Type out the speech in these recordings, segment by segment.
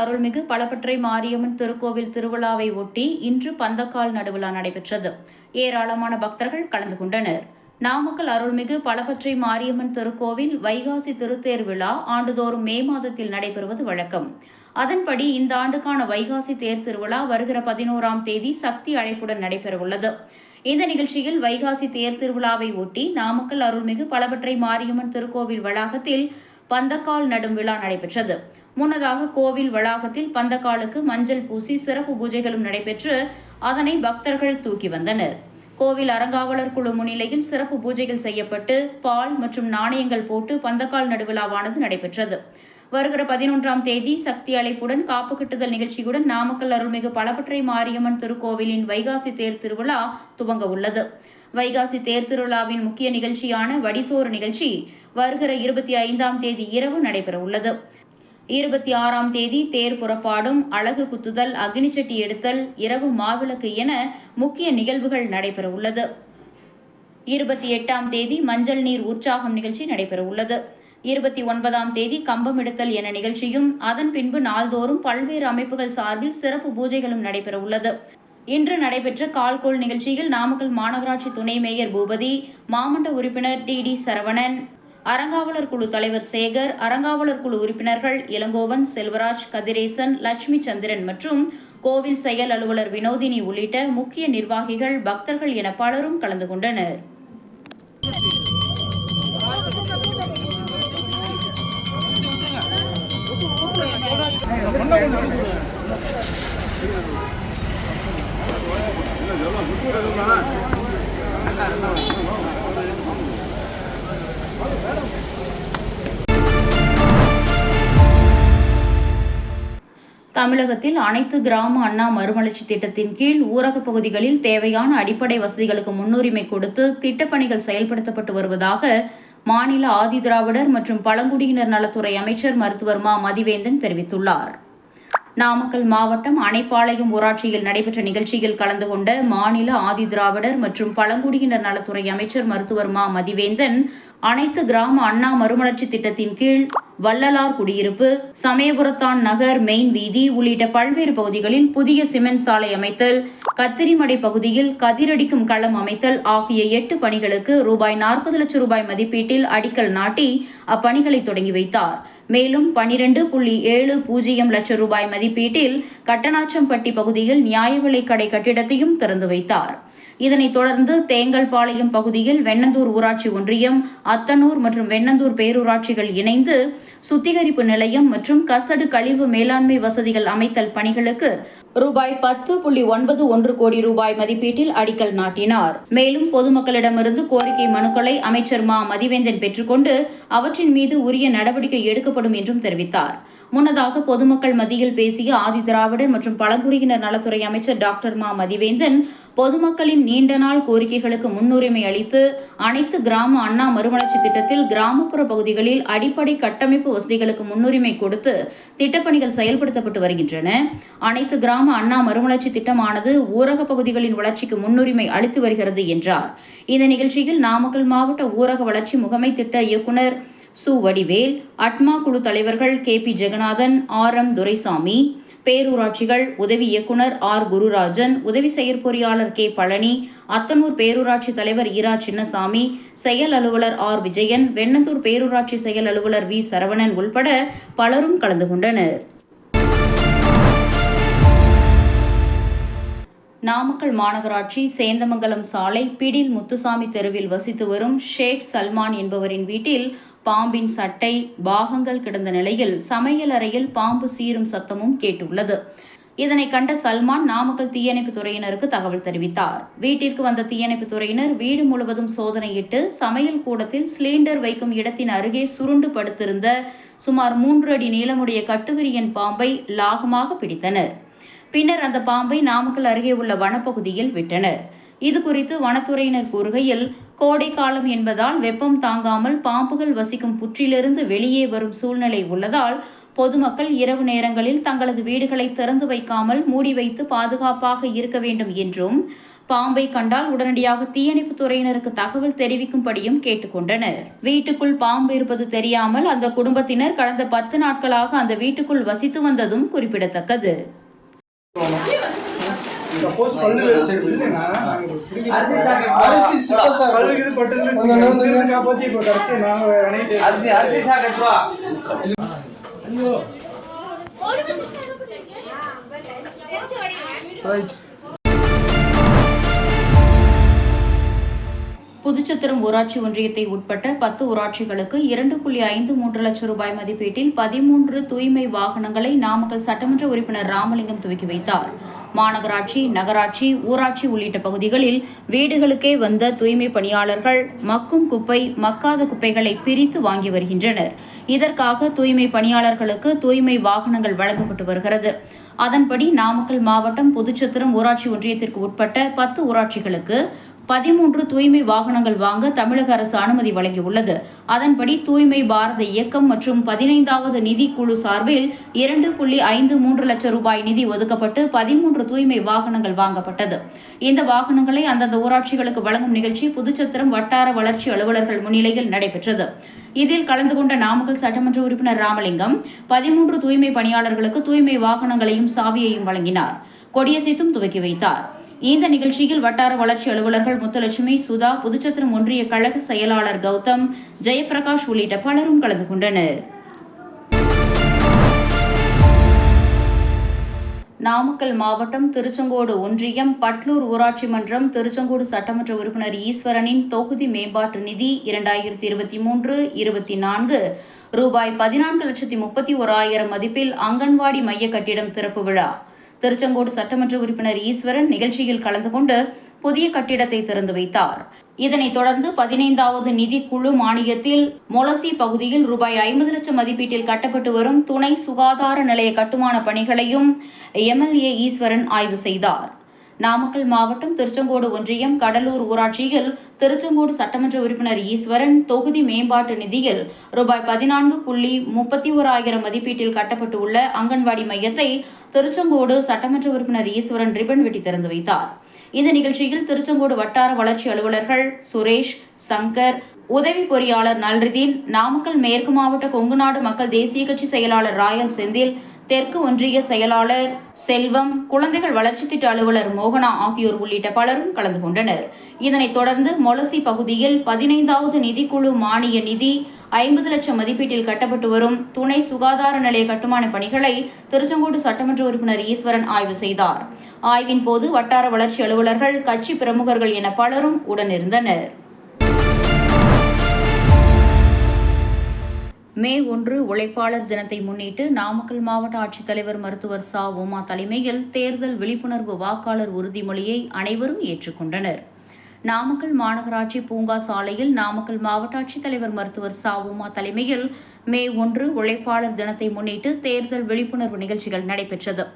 அருள்மிகு பலப்பற்றை மாரியம்மன் திருக்கோவில் திருவிழாவை ஒட்டி இன்று பந்தக்கால் நடுவிழா நடைபெற்றது. ஏராளமான பக்தர்கள் கலந்து கொண்டனர். நாமக்கல் அருள்மிகு பலப்பற்றை மாரியம்மன் திருக்கோவில் வைகாசி திருத்தேர் விழா ஆண்டுதோறும் மே மாதத்தில் நடைபெறுவது வழக்கம். அதன்படி இந்த ஆண்டுக்கான வைகாசி தேர் திருவிழா வருகிற பதினோராம் தேதி சக்தி அழைப்புடன் நடைபெறவுள்ளது. இந்த நிகழ்ச்சியில் வைகாசி தேர் திருவிழாவை ஒட்டி நாமக்கல் அருள்மிகு பலவற்றை மாரியம்மன் திருக்கோவில் வளாகத்தில் பந்தக்கால் நடும் விழா நடைபெற்றது. முன்னதாக கோவில் வளாகத்தில் பந்தக்காலுக்கு மஞ்சள் பூசி சிறப்பு பூஜைகளும் நடைபெற்று அதனை பக்தர்கள் தூக்கி வந்தனர். கோவில் அறங்காவலர் குழு முன்னிலையில் சிறப்பு பூஜைகள் செய்யப்பட்டு பால் மற்றும் நாணயங்கள் போட்டு பந்தக்கால் நடுவிழாவானது நடைபெற்றது. வருகிற பதினொன்றாம் தேதி சக்தி அழைப்புடன் காப்பு கட்டுதல் நிகழ்ச்சியுடன் நாமக்கல் அருள்மிகு பலப்பற்றை மாரியம்மன் திருக்கோவிலின் வைகாசி தேர் திருவிழா துவங்க உள்ளது. வைகாசி தேர் திருவிழாவின் முக்கிய நிகழ்ச்சியான வடிசோறு நிகழ்ச்சி வருகிற இருபத்தி ஐந்தாம் தேதி இரவு நடைபெற உள்ளது. இருபத்தி ஆறாம் தேதி தேர் புறப்பாடும் அழகு குத்துதல் அக்னிச்சட்டி எடுத்தல் இரவு மாவிளக்கு என முக்கிய நிகழ்வுகள் நடைபெற உள்ளது இருபத்தி எட்டாம் தேதி மஞ்சள் நீர் உற்சாகம் நிகழ்ச்சி நடைபெற உள்ளது இருபத்தி ஒன்பதாம் தேதி கம்பம் எடுத்தல் என நிகழ்ச்சியும் அதன் பின்பு நாள்தோறும் பல்வேறு அமைப்புகள் சார்பில் சிறப்பு பூஜைகளும் நடைபெற உள்ளது இன்று நடைபெற்ற கால்கோள் நிகழ்ச்சியில் நாமக்கல் மாநகராட்சி துணை மேயர் பூபதி மாமண்ட உறுப்பினர் டி டி சரவணன் அறங்காவலர் குழு தலைவர் சேகர் அறங்காவலர் குழு உறுப்பினர்கள் இளங்கோவன் செல்வராஜ் கதிரேசன் லட்சுமி சந்திரன் மற்றும் கோவில் செயல் அலுவலர் வினோதினி உள்ளிட்ட முக்கிய நிர்வாகிகள் பக்தர்கள் என பலரும் கலந்து கொண்டனர். தமிழகத்தில் அனைத்து கிராம அண்ணா மறுமலர்ச்சி திட்டத்தின் கீழ் ஊரகப் பகுதிகளில் தேவையான அடிப்படை வசதிகளுக்கு முன்னுரிமை கொடுத்து திட்டப்பணிகள் செயல்படுத்தப்பட்டு வருவதாக மாநில ஆதிதிராவிடர் மற்றும் பழங்குடியினர் நலத்துறை அமைச்சர் மருத்துவர் மா மதிவேந்தன் தெரிவித்துள்ளார். நாமக்கல் மாவட்டம் அணைப்பாளையம் ஊராட்சியில் நடைபெற்ற நிகழ்ச்சியில் கலந்து கொண்ட மாநில ஆதிதிராவிடர் மற்றும் பழங்குடியினர் நலத்துறை அமைச்சர் மருத்துவர் மா மதிவேந்தன் அனைத்து கிராம அண்ணா மறுமலர்ச்சி திட்டத்தின் கீழ் வள்ளலார் குடியிருப்பு சமயபுரத்தான் நகர் மெயின் வீதி உள்ளிட்ட பல்வேறு பகுதிகளில் புதிய சிமெண்ட் சாலை அமைத்தல் கத்திரிமடை பகுதியில் கதிரடிக்கும் களம் அமைத்தல் ஆகிய எட்டு பணிகளுக்கு ரூபாய் நாற்பது லட்சம் ரூபாய் மதிப்பீட்டில் அடிக்கல் நாட்டி அப்பணிகளை தொடங்கி வைத்தார். மேலும் பனிரெண்டு புள்ளி ஏழு பூஜ்ஜியம் லட்சம் ரூபாய் மதிப்பீட்டில் கட்டணாச்சம்பட்டி பகுதியில் நியாய விலைக் கடை கட்டிடத்தையும் திறந்து வைத்தார். இதனைத் தொடர்ந்து தேங்கல்பாளையம் பகுதியில் வெண்ணந்தூர் ஊராட்சி ஒன்றியம் அத்தனூர் மற்றும் வெண்ணந்தூர் பேரூராட்சிகள் இணைந்து சுத்திகரிப்பு நிலையம் மற்றும் கசடு கழிவு மேலாண்மை வசதிகள் அமைத்தல் பணிகளுக்கு ரூபாய் பத்து புள்ளி ஒன்பது ஒன்று கோடி ரூபாய் மதிப்பீட்டில் அடிக்கல் நாட்டினார். மேலும் பொதுமக்களிடமிருந்து கோரிக்கை மனுக்களை அமைச்சர் மா. மதிவேந்தன் பெற்றுக்கொண்டு அவற்றின் மீது உரிய நடவடிக்கை எடுக்கப்படும் என்றும் தெரிவித்தார். முன்னதாக பொதுமக்கள் மத்தியில் பேசிய ஆதிதிராவிடர் மற்றும் பழங்குடியினர் நலத்துறை அமைச்சர் டாக்டர் மா. மதிவேந்தன் பொதுமக்களின் நீண்ட நாள் கோரிக்கைகளுக்கு முன்னுரிமை அளித்து அனைத்து கிராம அண்ணா மறுமலர்ச்சி திட்டத்தில் கிராமப்புற பகுதிகளில் அடிப்படை கட்டமைப்பு வசதிகளுக்கு முன்னுரிமை கொடுத்து திட்டப்பணிகள் செயல்படுத்தப்பட்டு வருகின்றன. அனைத்து கிராம அண்ணா மறுமலர்ச்சி திட்டமானது ஊரக பகுதிகளின் வளர்ச்சிக்கு முன்னுரிமை அளித்து வருகிறது என்றார். இந்த நிகழ்ச்சியில் நாமக்கல் மாவட்ட ஊரக வளர்ச்சி முகமை திட்ட இயக்குனர் சு. வடிவேல் அட்மா குழு தலைவர்கள் K. P. Jeganathan R. M. Duraisamy பேரூராட்சிகள் உதவி இயக்குனர் ஆர். குருராஜன் உதவி செயற்பொறியாளர் கே. பழனி அத்தனூர் பேரூராட்சி தலைவர் ஈரா சின்னசாமி செயல் அலுவலர் ஆர். விஜயன் வெண்ணந்தூர் பேரூராட்சி செயல் அலுவலர் வி. சரவணன் உள்பட பலரும் கலந்து கொண்டனர். நாமக்கல் மாநகராட்சி சேந்தமங்கலம் சாலை பிடில் முத்துசாமி தெருவில் வசித்து வரும் ஷேக் சல்மான் என்பவரின் வீட்டில் பாம்பின் சட்டை பாகங்கள் கிடந்த நிலையில் சமையல் அறையில் பாம்பு சீரும் சத்தமும் கேட்டுள்ளது. இதனை கண்ட சல்மான் நாமக்கல் தீயணைப்பு துறையினருக்கு தகவல் தெரிவித்தார். வீட்டிற்கு வந்த தீயணைப்பு துறையினர் வீடு முழுவதும் சோதனையிட்டு சமையல் கூடத்தில் சிலிண்டர் வைக்கும் இடத்தின் அருகே சுருண்டு படுத்திருந்த சுமார் மூன்று அடி நீளமுடைய கட்டுவிரியன் பாம்பை லாகமாக பிடித்தனர். பின்னர் அந்த பாம்பை நாமக்கல் அருகே உள்ள வனப்பகுதியில் விட்டனர். இது குறித்து வனத்துறையினர் கூறுகையில் கோடை காலம் என்பதால் வெப்பம் தாங்காமல் பாம்புகள் வசிக்கும் புற்றிலிருந்து வெளியே வரும் சூழ்நிலை உள்ளதால் பொதுமக்கள் இரவு நேரங்களில் தங்களது வீடுகளை திறந்து வைக்காமல் மூடி வைத்து பாதுகாப்பாக இருக்க வேண்டும் என்றும் பாம்பை கண்டால் உடனடியாக தீயணைப்புத் துறையினருக்கு தகவல் தெரிவிக்கும்படியும் கேட்டுக்கொண்டனர் வீட்டுக்குள் பாம்பு இருப்பது தெரியாமல் அந்த குடும்பத்தினர் கடந்த பத்து நாட்களாக அந்த வீட்டுக்குள் வசித்து வந்ததும் குறிப்பிடத்தக்கது. சப்போஸ் பல்லு அரிசி பிடிக்க சாக்கு அரிசி சிப்ப சார் பல்லு இது. வச்சுக்கோங்க காப்பாத்தி இப்போ கடைசி நாங்க அரிசி அரிசி சாக்கெட் ரூபா ரைட் புதுச்சத்திரம் ஊராட்சி ஒன்றியத்தை உட்பட்ட பத்து ஊராட்சிகளுக்கு இரண்டு புள்ளி ஐந்து மூன்று லட்சம் ரூபாய் மதிப்பீட்டில் பதிமூன்று தூய்மை வாகனங்களை நாமக்கல் சட்டமன்ற உறுப்பினர் ராமலிங்கம் துவக்கி வைத்தார். மாநகராட்சி நகராட்சி ஊராட்சி உள்ளிட்ட பகுதிகளில் வீடுகளுக்கே வந்த தூய்மை பணியாளர்கள் மக்கும் குப்பை மக்காத குப்பைகளை பிரித்து வாங்கி வருகின்றனர். இதற்காக தூய்மை பணியாளர்களுக்கு தூய்மை வாகனங்கள் வழங்கப்பட்டு வருகிறது. அதன்படி நாமக்கல் மாவட்டம் புதுச்சத்திரம் ஊராட்சி ஒன்றியத்திற்கு உட்பட்ட பத்து ஊராட்சிகளுக்கு பதிமூன்று தூய்மை வாகனங்கள் வாங்க தமிழக அரசு அனுமதி வழங்கியுள்ளது. அதன்படி தூய்மை பாரத இயக்கம் மற்றும் பதினைந்தாவது நிதி குழு சார்பில் இரண்டு புள்ளி ஐந்து மூன்று லட்சம் ரூபாய் நிதி ஒதுக்கப்பட்டு பதிமூன்று தூய்மை வாகனங்கள் வாங்கப்பட்டது. இந்த வாகனங்களை அந்தந்த ஊராட்சிகளுக்கு வழங்கும் நிகழ்ச்சி புதுச்சத்திரம் வட்டார வளர்ச்சி அலுவலர்கள் முன்னிலையில் நடைபெற்றது. இதில் கலந்து கொண்ட நாமக்கல் சட்டமன்ற உறுப்பினர் ராமலிங்கம் பதிமூன்று தூய்மை பணியாளர்களுக்கு தூய்மை வாகனங்களையும் சாவியையும் வழங்கினார். கொடியசைத்தும் துவக்கி வைத்தார். இந்த நிகழ்ச்சியில் வட்டார வளர்ச்சி அலுவலர்கள் முத்துலட்சுமி சுதா புதுச்சத்திரம் ஒன்றிய கழக செயலாளர் கௌதம் ஜெயபிரகாஷ் உள்ளிட்ட பலரும் கலந்து கொண்டனர். நாமக்கல் மாவட்டம் திருச்செங்கோடு ஒன்றியம் பட்லூர் ஊராட்சி மன்றம் திருச்செங்கோடு சட்டமன்ற உறுப்பினர் ஈஸ்வரனின் தொகுதி மேம்பாட்டு நிதி இரண்டாயிரத்தி இருபத்தி மூன்று இருபத்தி நான்கு ரூபாய் பதினான்கு லட்சத்தி முப்பத்தி ஓராயிரம் மதிப்பில் அங்கன்வாடி மைய கட்டிடம் திறப்பு விழா. திருச்செங்கோடு சட்டமன்ற உறுப்பினர் ஈஸ்வரன் நிகழ்ச்சியில் கலந்து கொண்டு புதிய கட்டிடத்தை திறந்து வைத்தார். இதனைத் தொடர்ந்து பதினைந்தாவது நிதி குழு மானியத்தில் மொலசி பகுதியில் ரூபாய் ஐம்பது லட்சம் மதிப்பீட்டில் கட்டப்பட்டு வரும் துணை சுகாதார நிலைய கட்டுமான பணிகளையும் எம்எல்ஏ ஈஸ்வரன் ஆய்வு செய்தார். நாமக்கல் மாவட்டம் திருச்செங்கோடு ஒன்றியம் கடலூர் ஊராட்சியில் திருச்செங்கோடு சட்டமன்ற உறுப்பினர் ஈஸ்வரன் தொகுதி மேம்பாட்டு நிதியில் ரூபாய் பதினான்கு புள்ளி முப்பத்தி ஓராயிரம் மதிப்பீட்டில் கட்டப்பட்டு உள்ள அங்கன்வாடி மையத்தை திருச்செங்கோடு சட்டமன்ற உறுப்பினர் ஈஸ்வரன் ரிப்பன் வெட்டி திறந்து வைத்தார். இந்த நிகழ்ச்சியில் திருச்செங்கோடு வட்டார வளர்ச்சி அலுவலர்கள் சுரேஷ் சங்கர் உதவி பொறியாளர் நல்ரிதீன் நாமக்கல் மேற்கு மாவட்ட கொங்குநாடு மக்கள் தேசிய கட்சி செயலாளர் ராயல் செந்தில் தெற்கு ஒன்றிய செயலாளர் செல்வம் குழந்தைகள் வளர்ச்சி திட்ட அலுவலர் மோகனா ஆகியோர் உள்ளிட்ட பலரும் கலந்து கொண்டனர். இதனைத் தொடர்ந்து மொலசி பகுதியில் பதினைந்தாவது நிதிக்குழு மானிய நிதி ஐம்பது லட்சம் மதிப்பீட்டில் கட்டப்பட்டு வரும். துணை சுகாதார நிலைய கட்டுமான பணிகளை திருச்செங்கோடு சட்டமன்ற உறுப்பினர் ஈஸ்வரன் ஆய்வு செய்தார். ஆய்வின் போது வட்டார வளர்ச்சி அலுவலர்கள் கட்சி பிரமுகர்கள் என பலரும் உடனிருந்தனர். மே ஒன்று உழைப்பாளர் தினத்தை முன்னிட்டு நாமக்கல் மாவட்ட ஆட்சித்தலைவர் மருத்துவர் சா. உமா தலைமையில் தேர்தல் விழிப்புணர்வு வாக்காளர் உறுதிமொழியை அனைவரும் ஏற்றுக்கொண்டனர். நாமக்கல் மாநகராட்சி பூங்கா சாலையில் நாமக்கல் மாவட்ட ஆட்சித்தலைவர் மருத்துவர் சா. உமா தலைமையில் மே ஒன்று உழைப்பாளர் தினத்தை முன்னிட்டு தேர்தல் விழிப்புணர்வு நிகழ்ச்சிகள் நடைபெற்றது.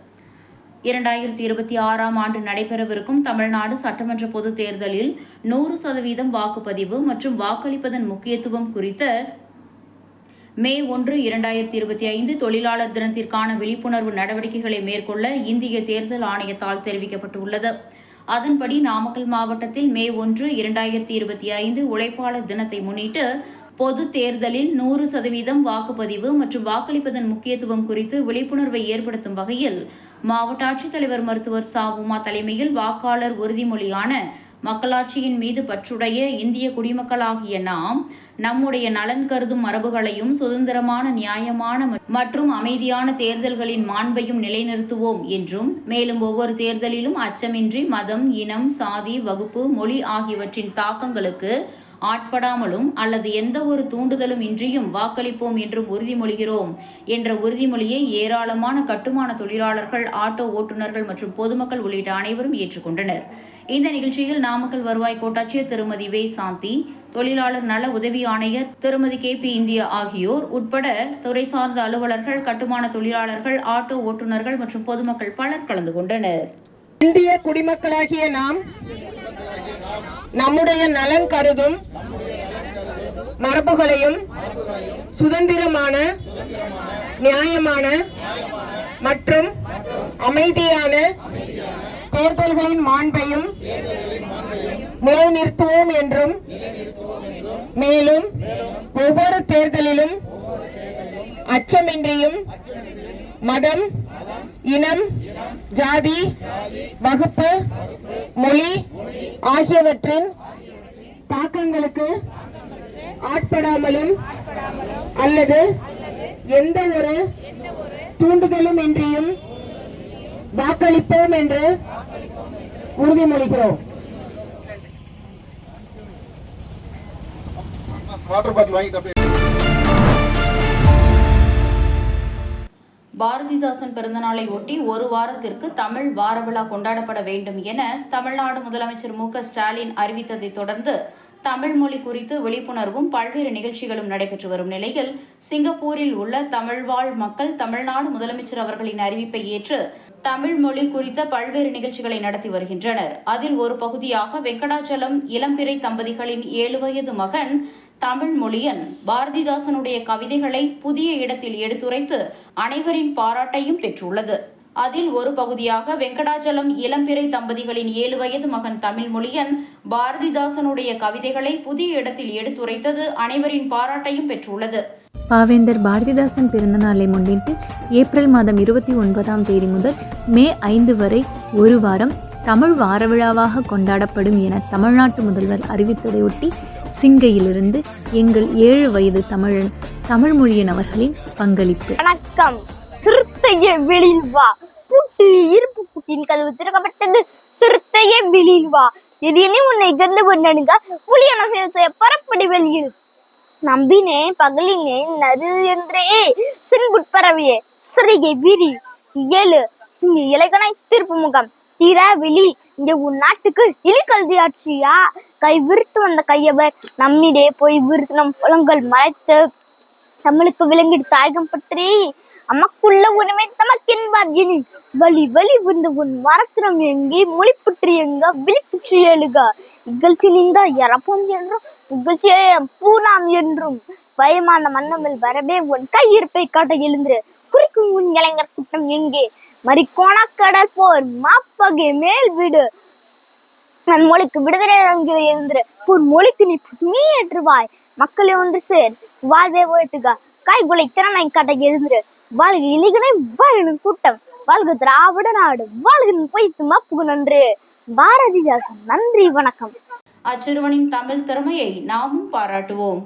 இரண்டாயிரத்தி இருபத்தி ஆறாம் ஆண்டு நடைபெறவிருக்கும் தமிழ்நாடு சட்டமன்ற பொதுத் தேர்தலில் நூறு சதவீதம் வாக்குப்பதிவு மற்றும் வாக்களிப்பதன் முக்கியத்துவம் குறித்த மே ஒன்று இரண்டாயிரத்தி இருபத்தி ஐந்து தொழிலாளர் தினத்திற்கான விழிப்புணர்வு நடவடிக்கைகளை மேற்கொள்ள இந்திய தேர்தல் ஆணையத்தால் தெரிவிக்கப்பட்டுள்ளது. அதன்படி நாமக்கல் மாவட்டத்தில் மே ஒன்று இரண்டாயிரத்தி இருபத்தி ஐந்து உழைப்பாளர் தினத்தை முன்னிட்டு பொது தேர்தலில் நூறு சதவீதம் வாக்குப்பதிவு மற்றும் வாக்களிப்பதன் முக்கியத்துவம் குறித்து விழிப்புணர்வை ஏற்படுத்தும் வகையில் மாவட்ட ஆட்சித்தலைவர் மருத்துவர் சா. உமா தலைமையில் வாக்காளர் உறுதிமொழியான மக்களாட்சியின் மீது பற்றுடைய இந்திய குடிமக்களாகிய நாம் நம்முடைய நலன் கருதும் மரபுகளையும் சுதந்திரமான நியாயமான மற்றும் அமைதியான தேர்தல்களின் மாண்பையும் நிலைநிறுத்துவோம் என்றும் மேலும் ஒவ்வொரு தேர்தலிலும் அச்சமின்றி மதம் இனம் சாதி வகுப்பு மொழி ஆகியவற்றின் தாக்கங்களுக்கு ஆட்படாமலும் அல்லது எந்த ஒரு தூண்டுதலும் இன்றியும் வாக்களிப்போம் என்றும் உறுதிமொழிகிறோம் என்ற உறுதிமொழியை ஏராளமான கட்டுமான தொழிலாளர்கள் ஆட்டோ ஓட்டுநர்கள் மற்றும் பொதுமக்கள் உள்ளிட்ட அனைவரும் ஏற்றுக்கொண்டனர். இந்த நிகழ்ச்சியில் நாமக்கல் வருவாய் கோட்டாட்சியர் திருமதி வே. சாந்தி தொழிலாளர் நல உதவி ஆணையர் திருமதி கே பி இந்தியா ஆகியோர் உட்பட துறை சார்ந்த அலுவலர்கள் கட்டுமான தொழிலாளர்கள் ஆட்டோ ஓட்டுநர்கள் மற்றும் பொதுமக்கள் பலர் கலந்து கொண்டனர். இந்திய குடிமக்களாகிய நாம் நம்முடைய நலன் கருதும் மரபுகளையும் சுதந்திரமான நியாயமான மற்றும் அமைதியான தேர்தல்களின் மாண்பையும் நிலைநிறுத்துவோம் என்றும் மேலும் ஒவ்வொரு தேர்தலிலும் அச்சமின்றியும் மதம் இனம் ஜாதி வகுப்பு மொழி ஆகியவற்றின் தாக்கங்களுக்கு ஆட்படாமலும் அல்லது எந்த ஒரு தூண்டுதலும் இன்றியும் வாக்களிப்போம் என்று அப்படியே பாரதிதாசன் பிறந்தநாளை ஒட்டி ஒரு வாரத்திற்கு தமிழ் வார விழா கொண்டாடப்பட வேண்டும் என தமிழ்நாடு முதலமைச்சர் மு க ஸ்டாலின் அறிவித்ததைத் தொடர்ந்து தமிழ் மொழி குறித்து விழிப்புணர்வும் பல்வேறு நிகழ்ச்சிகளும் நடைபெற்று வரும் நிலையில் சிங்கப்பூரில் உள்ள தமிழ்வாழ் மக்கள் தமிழ்நாடு முதலமைச்சர் அவர்களின் அறிவிப்பை ஏற்று தமிழ் மொழி குறித்த பல்வேறு நிகழ்ச்சிகளை நடத்தி வருகின்றனர். அதில் ஒரு பகுதியாக வெங்கடாச்சலம் இளம்பிறை தம்பதிகளின் ஏழு வயது மகன் தமிழ் மொழியன் பாரதிதாசனுடைய கவிதைகளை புதிய இடத்தில் எடுத்துரைத்து அனைவரின் பாராட்டையும் பெற்றுள்ளது. அதில் ஒரு பகுதியாக வெங்கடாச்சலம் இளம்பிறை தம்பதிகளின் ஏழு வயது மகன் தமிழ் மொழியன் பாரதிதாசனுடைய கவிதைகளை புதிய இடத்தில் எடுத்துரைத்தது அனைவரின் பாராட்டையும் பெற்றுள்ளது. பாவேந்தர் பாரதிதாசன் பிறந்தநாளை முன்னிட்டு ஏப்ரல் மாதம் இருபத்தி ஒன்பதாம் தேதி முதல் மே ஐந்து வரை ஒரு வாரம் தமிழ் வார விழாவாக கொண்டாடப்படும் என தமிழ்நாட்டு முதல்வர் அறிவித்ததையொட்டி சிங்கையிலிருந்து எங்கள் ஏழு வயது தமிழன் தமிழ் மொழியன் அவர்களின் பங்களிப்பு. வணக்கம். சிறுத்தையே வெளியில் வா. புட்டி இருப்பு புட்டின் கதவு திறக்கப்பட்டது. சிறுத்தையே வெளியில் வா. திடீர்னு உன்னை இகந்து பண்ணனுங்க புலியான சேர்த்து பரப்படி வெளியில். நம்பினே பகலினே நறு என்றே சின்புட்பறவையே சிறிகை விரி ஏழு சிங்க இலக்கணை திருப்பு முகம். தீரா வெளி இங்க உன் நாட்டுக்கு இலிக்கல்தி ஆட்சியா? கை விருத்து வந்த கையவர் நம்மிடே போய் விருத்தினம் புலங்கள் மறைத்து தமிழுக்கு விளங்கிடு தாயகம் பற்றி. அமக்குள்ள உரிமை தமக்கென்பார் எனி வலி வலி வந்து உன் மரத்தினம் எங்கே? மொழி புற்றி எங்க? விழிப்புற்றி எழுக. இகழ்ச்சி நீந்தா இறப்போம் என்றும் புகழ்ச்சியே பூனாம் என்றும். பயமான மன்னமில் வரவே உன் கையிருப்பை காட்ட எழுந்துரு. குறிக்கும் உன் இளைஞர் கூட்டம் எங்கே? மறிக்கோணக்கடல் போர் மாப்பகை மேல் வீடு. நன் மொழிக்கு விடுதலை அங்கு எழுந்துரு உன் மொழிக்கு நீ புதுமே ஏற்றுவாய். மக்களை ஒன்று சேர். வாழ்வே உயர்த்துக. கைகுலை திறனை கட்ட எழுந்துரு. வாழ்க இலிகனை வாழும் கூட்டம். வாழ்க திராவிட நாடு. வாழ்கின் பொய்த்து மப்புகு நன்று. பாரதிதாசன் நன்றி வணக்கம். அச்சிறுவனின் தமிழ் திறமையை நாமும் பாராட்டுவோம்.